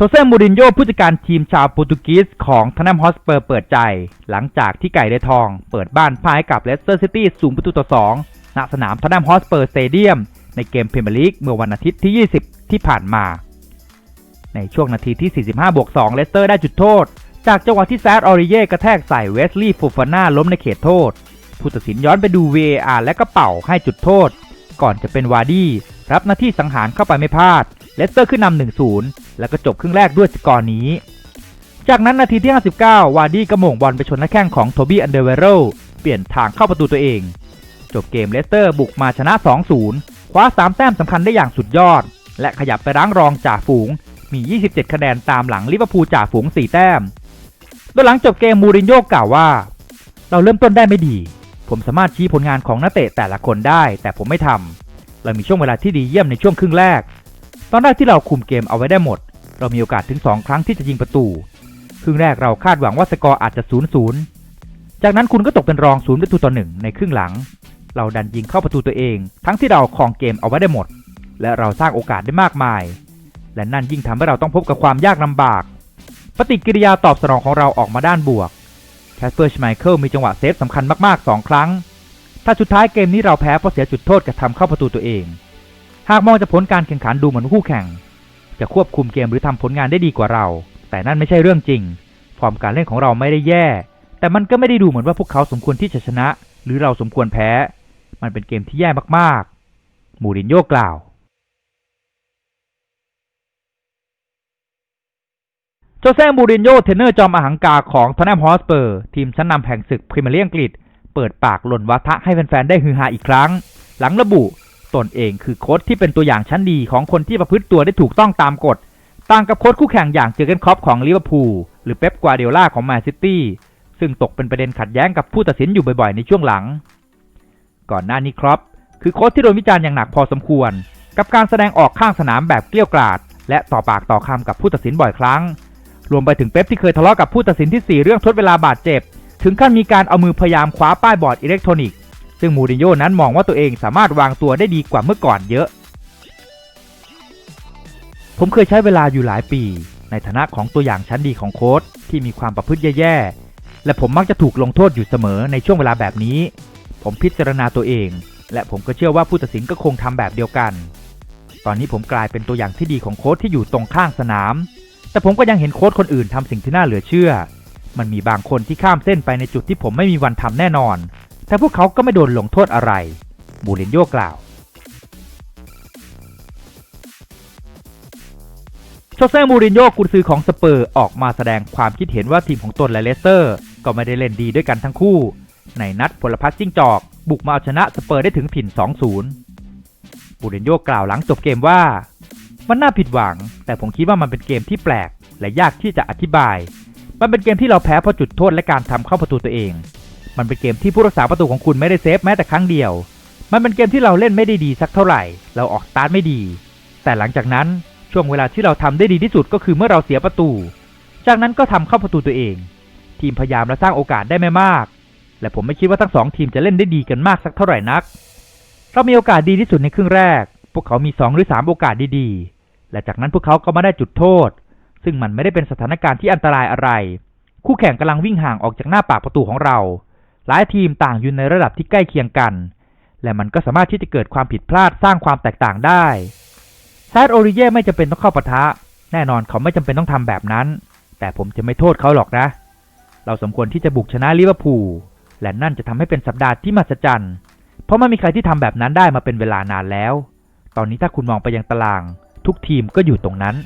โชเซ่มูรินโญ่ผู้จัดการทีมชาวโปรตุเกสของทนามฮอสเปอร์เปิดใจ หลังจากที่ไก่ได้ทอง เปิดบ้านพ่ายกับเลสเตอร์ซิตี้สูงประตูต่อ2ณสนามทนามฮอสเปอร์สเตเดียม ในเกมพรีเมียร์ลีกเมื่อวันอาทิตย์ที่ 20 ที่ผ่านมา ในช่วงนาทีที่ 45บวก2เลสเตอร์ได้จุดโทษ จากจังหวะที่แซดออริเย่กระแทกใส่เวสลีย์ฟูฟาน่าล้มในเขตโทษ ผู้ตัดสินย้อนไปดู VAR และก็เป่าให้จุดโทษ ก่อนจะเป็นวาร์ดี้รับหน้าที่สังหารเข้าไปไม่พลาดเลสเตอร์ขึ้นนำ1-0 แล้วก็จบครึ่งแรกด้วยสกอร์นี้ จากนั้นนาทีที่ 59 วาร์ดี้กระโมงบอลไปชนหน้าแข้งของโทบี้อันเดอร์เวโรเปลี่ยนทางเข้าประตูตัวเอง จบเกมเลสเตอร์บุกมาชนะ 2-0 คว้า 3 แต้มสำคัญได้อย่างสุดยอด และขยับไปรั้งรองจ่าฝูง มี 27 คะแนนตามหลังลิเวอร์พูลจ่าฝูง 4 แต้ม โดยหลังจบเกมมูรินโญ่กล่าวว่า เราเริ่มต้นได้ไม่ดี ผมสามารถชี้ผลงานของนักเตะแต่ละคนได้ แต่ผมไม่ทำเรามีช่วงเวลาที่ดีเยี่ยมในช่วงครึ่งแรก ตอนแรกที่เราคุมเกมเอาไว้ได้หมด เรามีโอกาสถึง 2 ครั้งที่จะยิงประตู ครึ่งแรกเราคาดหวังว่าสกอร์อาจจะ 0-0 จากนั้นคุณก็ตกเป็นรอง0ประตูต่อ1ในครึ่งหลัง เราดันยิงเข้าประตูตัวเอง ทั้งที่เราครองเกมเอาไว้ได้หมด และเราสร้างโอกาสได้มากมาย และนั่นยิ่งทำให้เราต้องพบกับความยากลำบาก ปฏิกิริยาตอบสนองของเราออกมาด้านบวกแคสเปอร์ชไมเคิลมีจังหวะเซฟสำคัญมากๆ 2 ครั้ง ถ้าสุดท้ายเกมนี้เราแพ้เพราะเสียจุดโทษกระทำเข้าประตูตัวเอง หากมองจากผลการแข่งขันดูเหมือนคู่แข่ง จะควบคุมเกมหรือทำผลงานได้ดีกว่าเรา แต่นั่นไม่ใช่เรื่องจริง ฟอร์มการเล่นของเราไม่ได้แย่ แต่มันก็ไม่ได้ดูเหมือนว่าพวกเขาสมควรที่จะชนะ หรือเราสมควรแพ้ มันเป็นเกมที่แย่มากๆ มูรินโญ่กล่าว โจเซ่มูรินโญ่เทรนเนอร์จอมอหังกาของทอนแนมฮอสเปอร์ ทีมชั้นนำแห่งศึกพรีเมียร์ลีกอังกฤษ เปิดปากหล่นวาทะให้แฟนๆได้ฮือฮาอีกครั้ง หลังระบุ ตนเองคือโค้ชที่เป็นตัวอย่างชั้นดีของคนที่ประพฤติตัวได้ถูกต้องตามกฎ ต่างกับโค้ชคู่แข่งอย่างเจอเกนคล็อปของลิเวอร์พูลหรือเป๊ปกวาเดโอลาของแมนซิตี้ซึ่งตกเป็นประเด็นขัดแย้งกับผู้ตัดสินอยู่บ่อยๆ ในช่วงหลัง ก่อนหน้านี้ครอปคือโค้ชที่โดนวิจารณ์อย่างหนักพอสมควร กับการแสดงออกข้างสนามแบบเกลี้ยวกราดและต่อปากต่อคำกับผู้ตัดสินบ่อยครั้ง รวมไปถึงเป๊ปที่เคยทะเลาะกับผู้ตัดสินที่ 4 เรื่องทดเวลาบาดเจ็บ ถึงขั้นมีการเอามือพยายามคว้าป้ายบอร์ดอิเล็กทรอนิกส์ ซึ่งมูรินโญ่นั้นมองว่าตัวเองสามารถวางตัวได้ดีกว่าเมื่อก่อนเยอะ ผมเคยใช้เวลาอยู่หลายปี ในฐานะของตัวอย่างชั้นดีของโค้ชที่มีความประพฤติแย่ๆ และผมมักจะถูกลงโทษอยู่เสมอในช่วงเวลาแบบนี้ ผมพิจารณาตัวเอง และผมก็เชื่อว่าผู้ตัดสินก็คงทำแบบเดียวกัน ตอนนี้ผมกลายเป็นตัวอย่างที่ดีของโค้ชที่อยู่ตรงข้างสนาม แต่ผมก็ยังเห็นโค้ชคนอื่นทำสิ่งที่น่าเหลือเชื่อ มันมีบางคนที่ข้ามเส้นไปในจุดที่ผมไม่มีวันทำแน่นอน แต่พวกเขาก็ไม่โดนลงโทษอะไร มูรินโญ่กล่าวโชเซ่มูรินโญ่กุนซือของสเปอร์ออกมาแสดงความคิดเห็นว่าทีมของตนและเลสเตอร์ ก็ไม่ได้เล่นดีด้วยกันทั้งคู่ ในนัดพลพักจิ้งจอก บุกมาเอาชนะสเปอร์ได้ถึงผิน2-0 มูรินโญ่กล่าวหลังจบเกมว่า มันน่าผิดหวัง แต่ผมคิดว่ามันเป็นเกมที่แปลก และยากที่จะอธิบาย มันเป็นเกมที่เราแพ้เพราะจุดโทษและการทำเข้าประตูตัวเอง มันเป็นเกมที่ผู้รักษาประตูของคุณไม่ได้เซฟแม้แต่ครั้งเดียว มันเป็นเกมที่เราเล่นไม่ได้ดีสักเท่าไหร่ เราออกสตาร์ทไม่ดี แต่หลังจากนั้นช่วงเวลาที่เราทำได้ดีที่สุดก็คือเมื่อเราเสียประตู จากนั้นก็ทำเข้าประตูตัวเอง ทีมพยายามและสร้างโอกาสได้ไม่มาก และผมไม่คิดว่าทั้งสองทีมจะเล่นได้ดีกันมากสักเท่าไหร่นัก เรามีโอกาสดีที่สุดในครึ่งแรก พวกเขามี2หรือ3โอกาสดีๆ และจากนั้นพวกเขาก็มาได้จุดโทษ ซึ่งมันไม่ได้เป็นสถานการณ์ที่อันตรายอะไร คู่แข่งกำลังวิ่งห่างออกจากหน้าปากประตูของเรา หลายทีมต่างอยู่ในระดับที่ใกล้เคียงกัน และมันก็สามารถที่จะเกิดความผิดพลาดสร้างความแตกต่างได้แซดโอริเย่ไม่จำเป็นต้องเข้าปะทะ แน่นอนเขาไม่จำเป็นต้องทำแบบนั้น แต่ผมจะไม่โทษเขาหรอกนะ เราสมควรที่จะบุกชนะลิเวอร์พูลและนั่นจะทำให้เป็นสัปดาห์ที่มหัศจรรย์ เพราะไม่มีใครที่ทำแบบนั้นได้มาเป็นเวลานานแล้ว ตอนนี้ถ้าคุณมองไปยังตาราง ทุกทีมก็อยู่ตรงนั้น